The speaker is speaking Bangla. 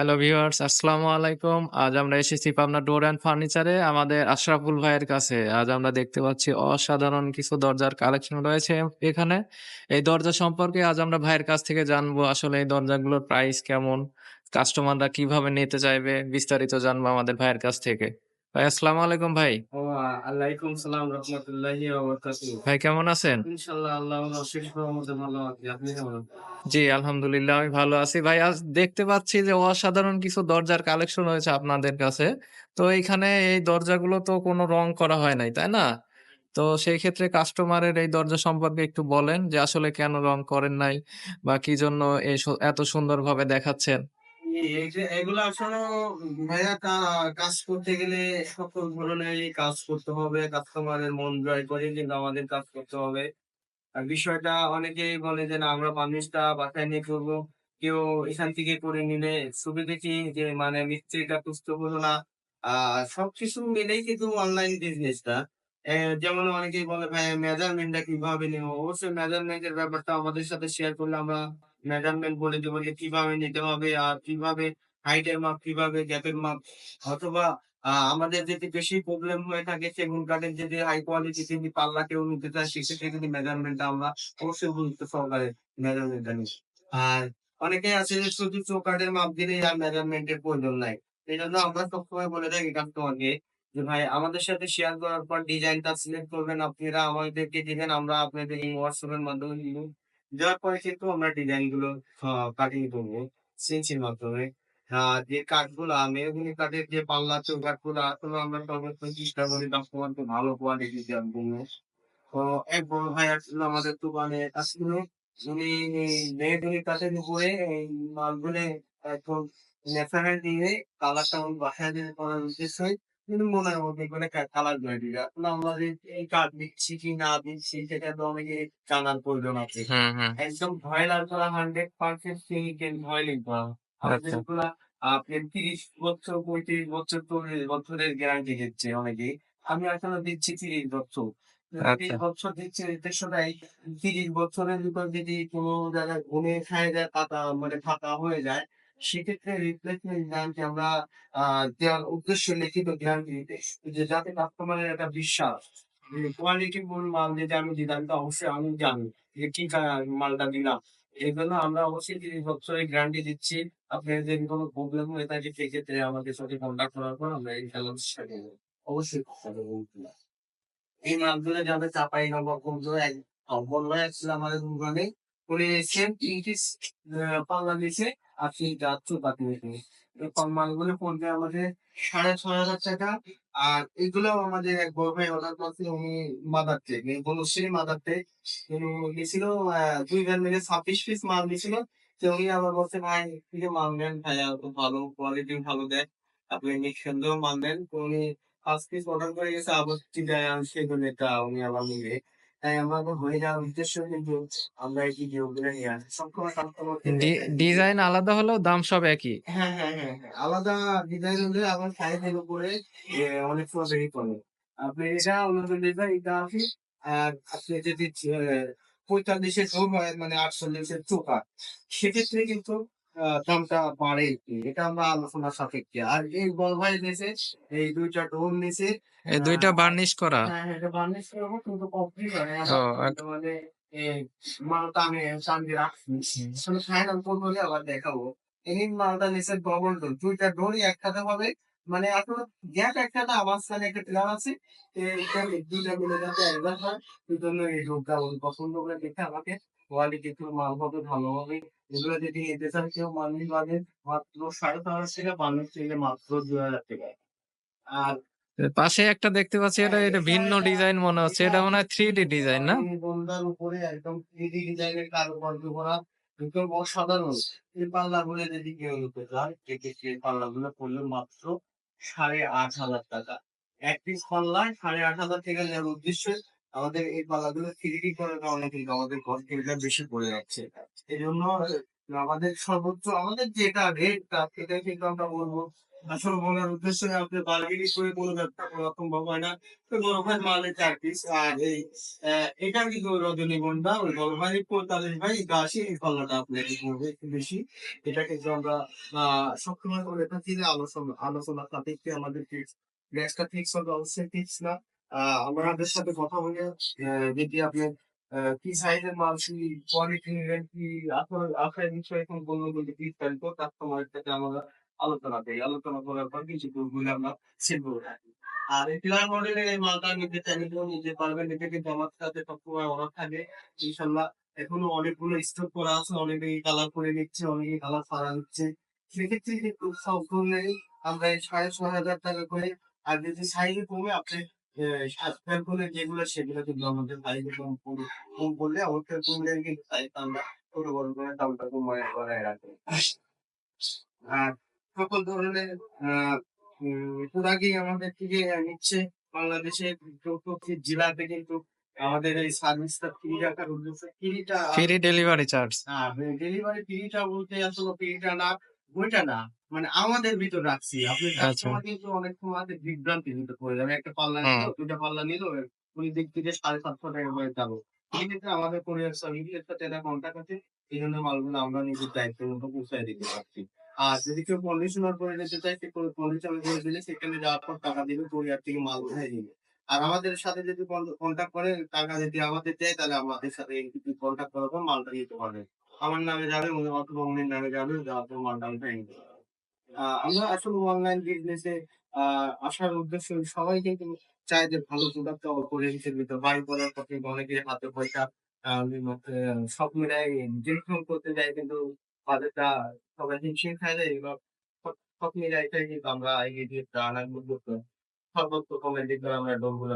হ্যালো ভিউয়ার্স আসসালামু আলাইকুম। আজ আমরা এসেছি পাবনা ডোর অ্যান্ড ফার্নিচারে, আমাদের আশরাফুল ভাইয়ের কাছে। আজ আমরা দেখতে পাচ্ছি অসাধারণ কিছু দরজার কালেকশন রয়েছে এখানে। এই দরজা সম্পর্কে আজ আমরা ভাইয়ের কাছ থেকে জানব আসলে এই দরজাগুলোর প্রাইস কেমন? কাস্টমাররা কীভাবে নিতে চাইবে? বিস্তারিত জানব আমাদের ভাইয়ের কাছ থেকে। ভাই আসসালামু আলাইকুম ভাই। আলাইকুম সালাম রহমতুল্লাহি ওয়া বারাকাতুহু। ভাই কেমন আছেন? ইনশাআল্লাহ আল্লাহর অশেষ রহমতে ভালো আছি। আপনি কেমন জি, আলহামদুলিল্লাহ আমি ভালো আছি। ভাই আজ দেখতে পাচ্ছি যে অসাধারণ কিছু দরজার কালেকশন রয়েছে আপনাদের কাছে। তো এইখানে এই দরজাগুলো তো কোনো রং করা হয় নাই, তাই না? তো সেই ক্ষেত্রে কাস্টমারের এই দরজা সম্পর্কে একটু বলেন যে আসলে কেন রং করেন নাই? বা কি জন্য এই এত সুন্দরভাবে দেখাচ্ছেন? এগুলো আসলে ভাইয়া কাজ করতে গেলে সকল ধরনেরই কাজ করতে হবে। কাস্টমারের মন জয় করে কিন্তু আমাদের কাজ করতে হবে। বিষয়টা অনেকেই বলে যে, "না আমরা বার্নিশটা বাসায় নিয়ে করব।" কেউ এখান থেকে করে নিলে ছবি দেখি যে মানে মিস্ত্রিটা খুঁজতে হলো না। সবকিছু মিলেই কিন্তু অনলাইন বিজনেসটা। যেমন অনেকেই বলে, "ভাই মেজারমেন্টটা কীভাবে নিবো?" অবশ্যই মেজারমেন্টের ব্যাপারটা আমাদের সাথে শেয়ার করলে আমরা মেজারমেন্ট বলে দেবো যে কীভাবে নিতে হবে আর কীভাবে হাইটের মাপ, কীভাবে গ্যাপের মাপ অথবা আমাদের যদি বেশি প্রবলেম হয়ে থাকে সেগুন কাঠের যদি হাই কোয়ালিটি যদি পাল্লা কেউ নিতে চায় সেক্ষেত্রে কিন্তু মেজারমেন্টটা আমরা অবশ্যই গুরুত্ব সহকারে মেজারমেন্টটা নিই। আর অনেকেই আছে যে শুধু চৌকাঠের মাপ দিলে আর মেজারমেন্টের প্রয়োজন নাই। এই জন্য আমরা সবসময় বলে থাকি কাস্টমারকে যে, "ভাই আমাদের সাথে শেয়ার করার পর ডিজাইনটা সিলেক্ট করবেন আপনারা আমাদেরকে দিবেন। আমরা আপনাদের এই এর মাধ্যমে। দেওয়ার পরে কিন্তু আমরা ডিজাইনগুলো কাটিং করব সিএনসির মাধ্যমে। যে কাঠগুলা, মেহগনি কাঠের যে পাল্লা চৌকাঠগুলা আসলে আমরা সর্বোচ্চ চেষ্টা করি কাস্টমারকে ভালো কোয়ালিটি দেওয়ার জন্য। তো এক বড় ভাই আসছিল আমাদের দোকানে আসছিল। উনি মেহগনি কাঠের উপরে এই মালগুলো একদম ন্যাচারাল দিয়ে কালারটা বাসায় যেয়ে করার উদ্দেশ্য কিন্তু মনের মধ্যে করে কালার করে দিবে। এখন আমরা যে এই কাঠ দিচ্ছি কি না দিচ্ছি সেটা তো অনেকে জানার প্রয়োজন আছে। হুম, হুম। একদম ভয়লার করা 100% সিলিকেন ভয়েলিং করা। আমাদের আচ্ছা। এগুলা আপনি ৩০ বছর, ৩৫ বছর, ৪০ বছরের গ্যারান্টি দিচ্ছে অনেকেই। আমি এখনও দিচ্ছি ৩০ বছর। ৩০ আচ্ছা। বছর দিচ্ছি উদ্দেশ্যটাই ৩০ বছরের ভিতর যদি কোনো জায়গায় ঘুনে খায় যায় কাটা মানে ফাঁকা হয়ে যায়, সেক্ষেত্রে রিপ্লেসমেন্ট গ্যারান্টি আমরা দেওয়ার উদ্দেশ্য লিখিত দিতে যে যাতে কাস্টমারের একটা বিশ্বাস কোয়ালিটি ফুল মাল যদি আমি দিলাম তো অবশ্যই আমি জানি যে কি মালটা দিলাম। এজন্য আমরা অবশ্যই ৩০ বছরের গ্যারান্টি দিচ্ছি। আপনার যদি কোনো প্রবলেম হয়ে থাকে, সেক্ষেত্রে আমাদের সাথে কনট্যাক্ট করার পর আমরা চেষ্টা করব। অবশ্যই। এই মালগুলো যাবে চাঁপাইনবাবগঞ্জ এক নম্বর হয়ে আসছিল আমাদের দোকানে। উনি সেম ৩ পিস আ পাল্লা নিছে আর ৩ টা চৌকাঠ নিছে। এরকম মালগুলো পড়বে আমাদের ৳৬,৫০০ আর এগুলোও আমাদের এক বড় ভাই অর্ডার করছিল উনি মাদার টেক মাদার টেক। আ ২ জন মিলে ২৬ পিস মাল নিছিল। তো উনি আবার বলছে, "ভাই থেকে মাল নেন ভালো কোয়ালিটি ভালো দেয়। আপনি নিঃসন্দেহ মাল নেন।" উনি ৫ পিস অর্ডার করে গেছে আবার সেগুন এটা উনি আবার নিবে। তাই আমাদের হয়ে যাওয়ার উদ্দেশ্য কিন্তু আমরা এই ভিডিওগুলো নিয়ে আসি। সবসময় ডিজাইন আলাদা হলেও দাম সব একই। হ্যাঁ, হ্যাঁ, হ্যাঁ, হ্যাঁ। আলাদা ডিজাইন হলে আবার সাইজের উপরে অনেক ভেরি করে। আপনি এটা অন্য ডিজাইন এটা আছে। আর আপনি যদি ৪৫ হয় মানে ৪৮ এর চোকা সেক্ষেত্রে কিন্তু দামটা বাড়ে একটু। এটা আমরা আলোচনা সাপেক্ষে। আর এই বড় ভাই নিছে এই ২ টা ডোর নিছে। এই আ ২ টা বার্নিশ করা? হ্যাঁ, হ্যাঁ, এটা বার্নিশ করব কিন্তু কমপ্লিট হয়। আচ্ছা। মানে এ মালটা আমি দিয়ে রাখছি। ফাইনাল করব আবার দেখাবো। এই মালটা নিছে ডবল ডোর। ২ টা ডোরই একসাথে হবে। মানে আসলে গ্যাপ একসাথে আমার মাঝখানে একটা পিলার আছে। এইটা ২ মিলে যাতে অ্যাডজাস্ট হয়। সেজন্য এই ডোরটা পছন্দ করে দেখে আমাকে কোয়ালিটি ফুল মাল হবে ভালো হবে। এগুলো যদি নিতে চান কেউ বার্নিশ বাঁধেন মাত্র ৳৫৫০০ বার্নিশ নিলে মাত্র ৳২,০০০ আর পাশে একটা দেখতে পাচ্ছি এটা হ্যাঁ, এটা ভিন্ন ডিজাইন মনে হচ্ছে। এটা মনে হয় 3D ডিজাইন না? এই বন্দার উপরে একদম 3D ডিজাইনের কারুকার্য করা একদম অসাধারণ। এই পাল্লা পাল্লাগুলো যদি কেউ নিতে চায় সেক্ষেত্রে এই পাল্লাগুলো পড়বে মাত্র ৳৮,৫০০ এক পিস পাল্লা ৳৮,৫০০ থেকে নেওয়ার উদ্দেশ্যে আমাদের এই পাল্লাগুলো 3D করার কারণে কিন্তু আমাদের কস্টিংটা বেশি পড়ে যাচ্ছে। এজন্য আমাদের সর্বোচ্চ, আমাদের যেটা রেট টা সেটাই কিন্তু আমরা বলব, আসলে বলার আপনি বার্গেনিং করে কোনো ব্যবসা হয় না। তো ভাই মালে চার পিস আর এই এটা কিন্তু রজনীগন্ধা ওই পঁয়তাল্লিশ ভাই, এই আপনার একটু বেশি। এটা কিন্তু আমরা সবসময় করে থাকি যে আলোচনা আলোচনা সাপেক্ষে আমাদের ফিক্স গ্যাসটা ফিক্স হবে অবশ্যই ফিক্স না। আমাদের সাথে কথা বলে যদি আপনি কি সাইজের মাল কি কোয়ালিটি নিলেন কি, আপনার এখন যদি বিস্তারিত আমরা আলোচনা করি। আলোচনা করার পর কিছু গুলো আমরা আর এই পিলার মডেলের এই মালটা নিতে চাইলে কেউ নিতে পারবেন, এটা কিন্তু আমার সাথে সবসময় থাকে। ইনশাল্লাহ এখনও অনেকগুলো স্টক করা আছে, অনেকেই কালার করে নিচ্ছে, অনেকেই কালার ছাড়া নিচ্ছে। সেক্ষেত্রে কিন্তু সবগুলোই আমরা এই সাড়ে ছয় হাজার টাকা করে আর যদি সাইজে কমে, আপনি যেগুলো সেগুলো কিন্তু আমাদের সাইজে কম কম করলে আমাদের কমলে কিন্তু সাইজ আমরা ছোট বড় করে দামটা কমায় করায় রাখি। আর সকল ধরনের আহ প্রোডাক্টই আমাদের থেকে নিচ্ছে। বাংলাদেশে চৌষট্টি জেলাতে কিন্তু আমাদের এই সার্ভিসটা ফ্রি রাখার উদ্দেশ্যে ফ্রিটা ফ্রি ডেলিভারি চার্জ হ্যাঁ ডেলিভারি ফ্রিটা বলতে আসলে ফ্রিটা না। ওইটা না। মানে আমাদের ভিতর রাখছি। আপনি আচ্ছা। কাস্টমার কিন্তু অনেক সময় বিভ্রান্তি নিতে পড়ে যাবে। একটা পাল্লা নিল দুইটা পাল্লা নিল উনি দিক থেকে সাড়ে সাতশো টাকা করে যাব ক্ষেত্রে আমাদের কোরিয়ার সার্ভিসের সাথে একটা কন্ট্যাক্ট আছে এই জন্য মালগুলো আমরা নিজের দায়িত্ব মতো পৌঁছায় দিতে পারছি। আর যদি কেউ কন্ডিশনার করে নিতে চায় সে কন্ডিশনার করে দিলে সেখানে যাওয়ার পর টাকা দিবে কোরিয়ার থেকে মাল উঠাই দিবে। আর আমাদের সাথে যদি কন্ট্যাক্ট করে টাকা যদি আমাদের দেয় তাহলে আমাদের সাথে কন্ট্যাক্ট করার পর মালটা নিতে পারবে। আমার নামে যাবে অথবা উনির নামে যাবে মালটা উঠাই আহ, আমরা আসলে অনলাইন বিজনেসে আসার উদ্দেশ্য সবাই কিন্তু চায় যে ভালো প্রোডাক্ট করে হিসেবে দিতে বাড়ি করার পথে অনেকের হাতে পয়সা সব মিলাই যেরকম করতে যায় কিন্তু বাজেটটা সবাই হিমশিম খায় যায় এগুলো সব- মিলাই কিন্তু আমরা এগিয়ে দিয়ে আনার উদ্যোগ সর্বোচ্চ কমেন্ট আমরা ডোরগুলো